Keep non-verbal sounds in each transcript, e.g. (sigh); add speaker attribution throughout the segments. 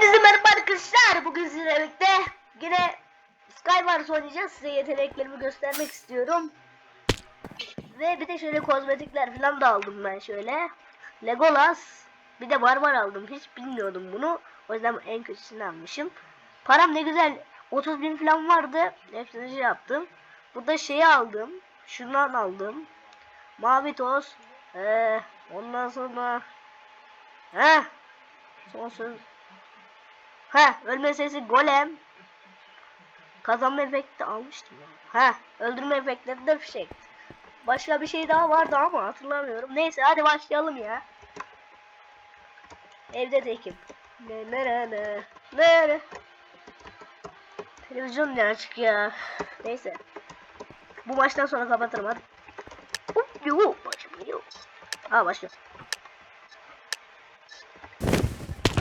Speaker 1: Hepinize merhaba arkadaşlar. Bugün sizlerle birlikte yine Skywars oynayacağız. Size yeteneklerimi göstermek istiyorum. Ve bir de şöyle kozmetikler falan da aldım ben şöyle. Legolas. Bir de Barbar aldım. Hiç bilmiyordum bunu. O yüzden en kötüsünü almışım. Param ne güzel. 30 bin falan vardı. Hepsini şey yaptım. Burada şeyi aldım. Şundan aldım. Mavi toz. Ee, ondan sonra Heh. Son söz. Heh. Ölme sesi golem. Kazanma efekti almıştım ya. Heh. Öldürme efektleri de fişek. Başka bir şey daha vardı ama hatırlamıyorum. Neyse hadi başlayalım ya. Evde tekim. Ne ne ne ne ne. Televizyon ne açık ya. Neyse. Bu maçtan sonra kapatırım hadi. Hop yok başlıyor. Ha başlıyor.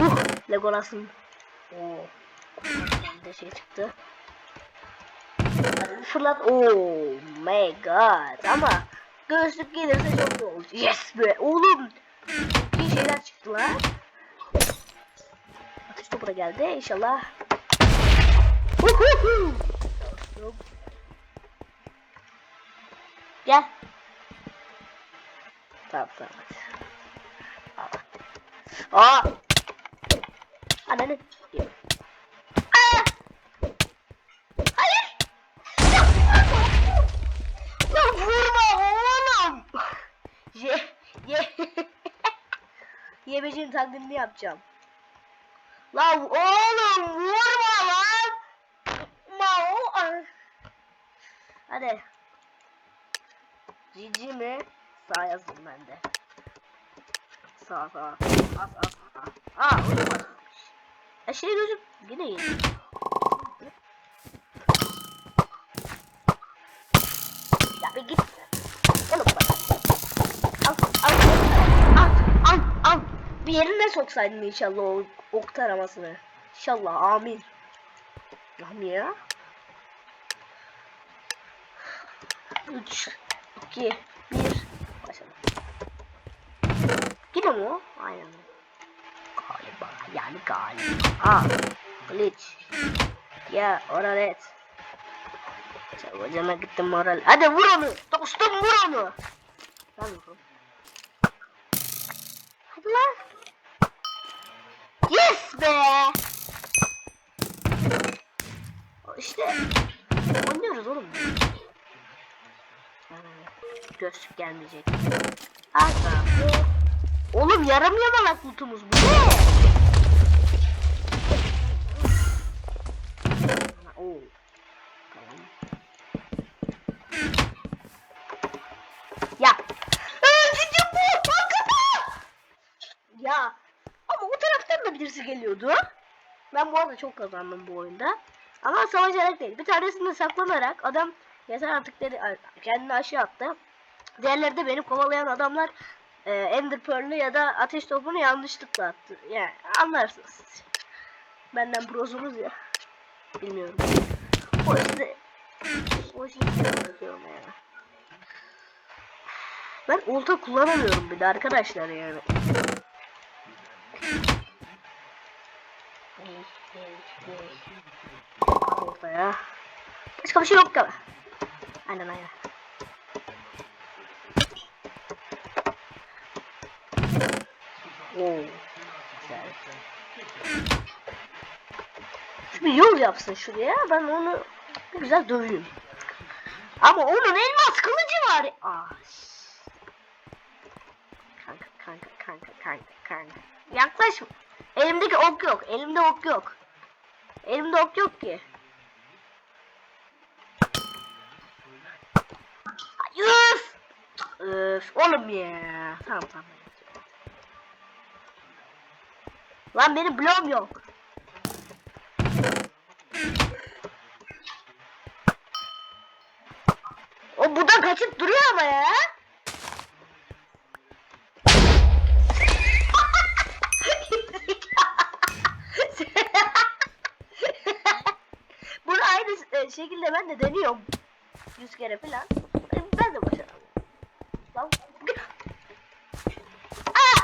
Speaker 1: Uh, Legolas'ın. Oo. Bir şey çıktı. Fırlat. Oh my god. Ama göğüslük gelirse çok iyi olur. Yes be. Oğlum. İyi şeyler çıktı lan. Atış topu da geldi. İnşallah. Gel. Tamam tamam. Aa. Ananı. Aa! Hayır. Ya vurma oğlum. Ye ye. Yemeciğin taklidini yapacağım. Lan oğlum vurma lan. Ma o. Hadi. Cici mi? Sağ yazdım ben de. Sağ sağ. As as. Aa vurma. E şey gözüm yine iyi. Ya bir git. Bir yerine soksaydın inşallah o ok taramasını. İnşallah amin. Amin ya. 3 2 1 Başladı. Yine mi o? Aynen. Galiba yani galiba. Aa, glitch. Ya oralet. Hocama gittim moral. Hadi vur onu. Dostum vur onu. Lan vur. Hadi lan. Be. İşte oynuyoruz oğlum. Gözlük gelmeyecek. Asa. Oğlum yarım yamalak lootumuz bu ne? Oo. Tamam. Ya. Öldürdüm bu. Hakikaten. Ya. Ama o taraftan da birisi geliyordu. Ben bu arada çok kazandım bu oyunda. Ama savaşarak değil. Bir tanesinde saklanarak adam yeter artık dedi kendini aşağı attı. Diğerleri de beni kovalayan adamlar e, Ender Pearl'ü ya da ateş topunu yanlışlıkla attı. Yani anlarsınız. Benden prosunuz ya. Bilmiyorum. O işte o yapıyorum yani. Ben olta kullanamıyorum bir de arkadaşlar yani. Ortaya. Başka bir şey yok galiba. Aynen aynen. Oo. Güzel. Bir yol yapsın şuraya. Ben onu güzel döveyim. Ama onun elmas kılıcı var. Ah. Kanka kanka kanka kanka kanka. Yaklaşma. Elimdeki ok yok. Elimde ok yok. Elimde ok yok ki. Üf! Üf! Oğlum ya. Tamam tamam. Lan benim bloğum yok. O buradan kaçıp duruyor ama ya. Bunu aynı e, şekilde ben de deniyorum. Yüz kere falan. E, Ben de. Aa!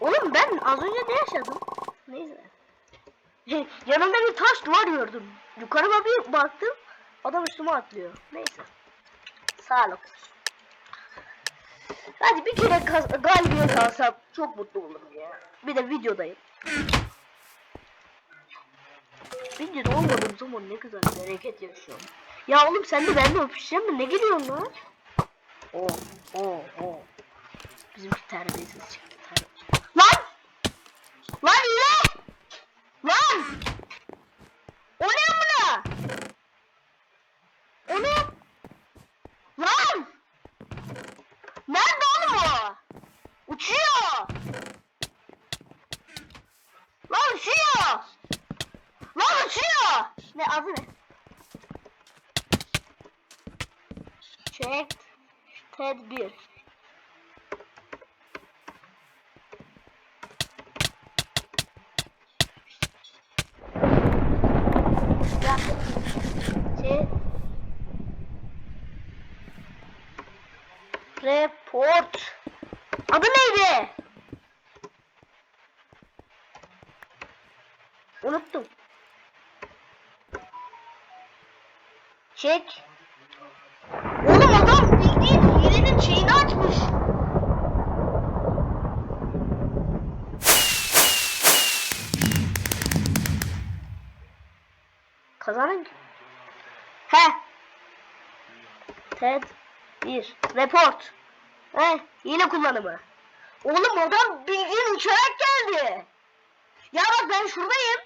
Speaker 1: Oğlum ben az önce ne yaşadım? Neyse. (laughs) Yanımda bir taş duvar gördüm. Yukarıma bir baktım. Adam üstüme atlıyor. Neyse. Sağlık. Hadi bir kere kaz galibiyet alsam çok mutlu olurum ya. Bir de videodayım. Videoda olmadığım zaman ne güzel bir hareket yaşıyorum. Ya oğlum sen de benimle öpüşeceksin mi? Ne geliyorsun lan? Oo, oo, oo. Bizimki terbiyesiz çıktı. Terbiye. Lan! Lan yine! Lan! O ne amına? O ne? Lan! Nerede oğlum o? Uçuyor! Lan uçuyor! Lan uçuyor! Ne adı ne? Check tedbir. Ya. Şey. Report. Adı neydi? Unuttum. Çek. Oğlum adam bildiğin hilenin şeyini açmış. Kazanan kim? He. Ted 1. Report. He. Hile kullanımı. Oğlum adam bildiğin uçarak geldi. Ya bak ben şuradayım.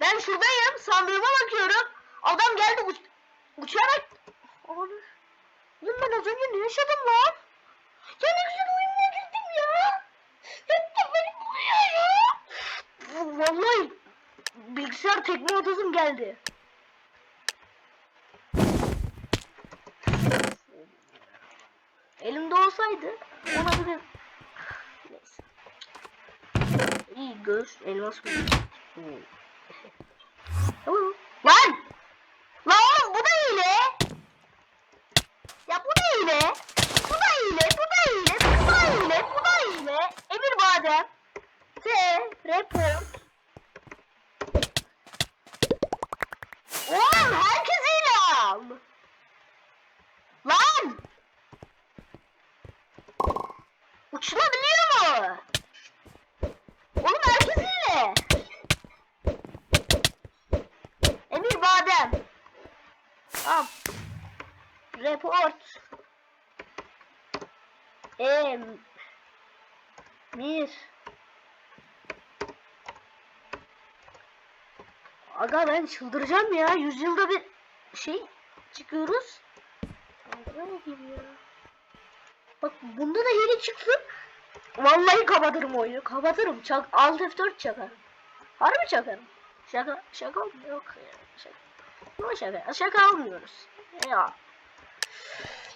Speaker 1: Ben şuradayım. Sandığıma bakıyorum. Adam geldi uç uçarak. Oğlum. Oğlum ben az önce ne yaşadım lan? Ya ne güzel oyununa girdim ya. De benim buraya ya. Vallahi bilgisayar tekme atasım geldi. Elimde olsaydı ona bir Neyse. İyi göz, elmas göz. Hmm. Tamam. Lan! Lan oğlum bu da hile. Ya bu da hile. Bu da hile, bu da hile, bu da hile, bu da hile. Emir Badem. T. Report. Oğlum herkes hile al. Lan! Uçulabiliyor mu? Oğlum herkes hile. Emir Badem. Am. Report. Em. Mir. Aga ben çıldıracağım ya. Yüzyılda bir şey çıkıyoruz. Bak bunda da yeni çıksın. Vallahi kapatırım oyunu. Kapatırım. Çak, Alt F4 çakarım. Harbi çakarım. Şaka, şaka? Yok ya. Şaka. Yok şaka. Şaka almıyoruz. Ya.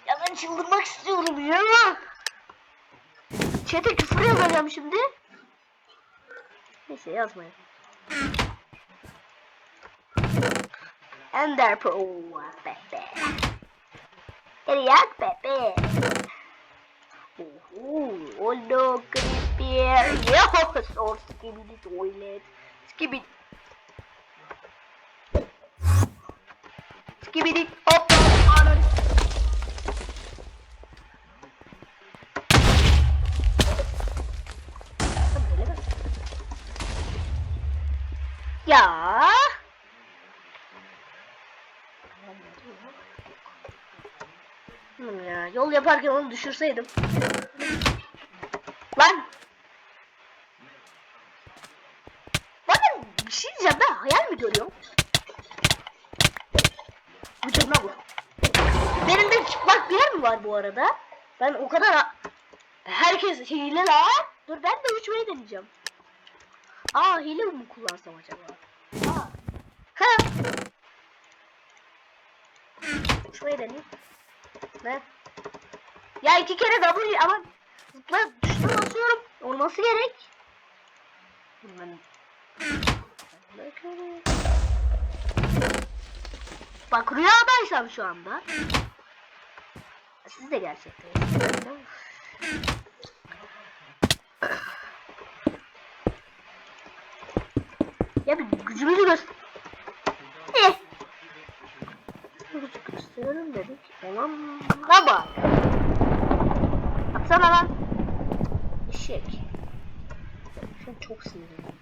Speaker 1: Ya ben çıldırmak istiyorum ya. Çete küfür yazacağım şimdi. Neyse yazmayayım. Ender Pro Pepe. Yak Pepe. Ooh, oh no, creepier. Yes, (laughs) or skibidi toilet. Skibidi. Skibidi. Hop. Ananı. Ya. Hmm ya yol yaparken onu düşürseydim. Lan. Bakın bir şey diyeceğim ben hayal mi görüyorum? Vücuduna vur. Benim de çıplak bir yer mi var bu arada? Ben o kadar herkes hile la. Dur ben de uçmayı deneyeceğim. Aa hile mi kullansam acaba? Aa. Ha. Uçmayı deneyeyim. Ne? Ya iki kere W ama zıpla düştüm basıyorum. Olması gerek. Benim. Bak rüyadaysam şu anda. Siz de gerçekten. ya bir gücümüzü göster. Gösterelim dedik. Olan ne var? Atsana lan. Eşek. Şu çok sinirliyim.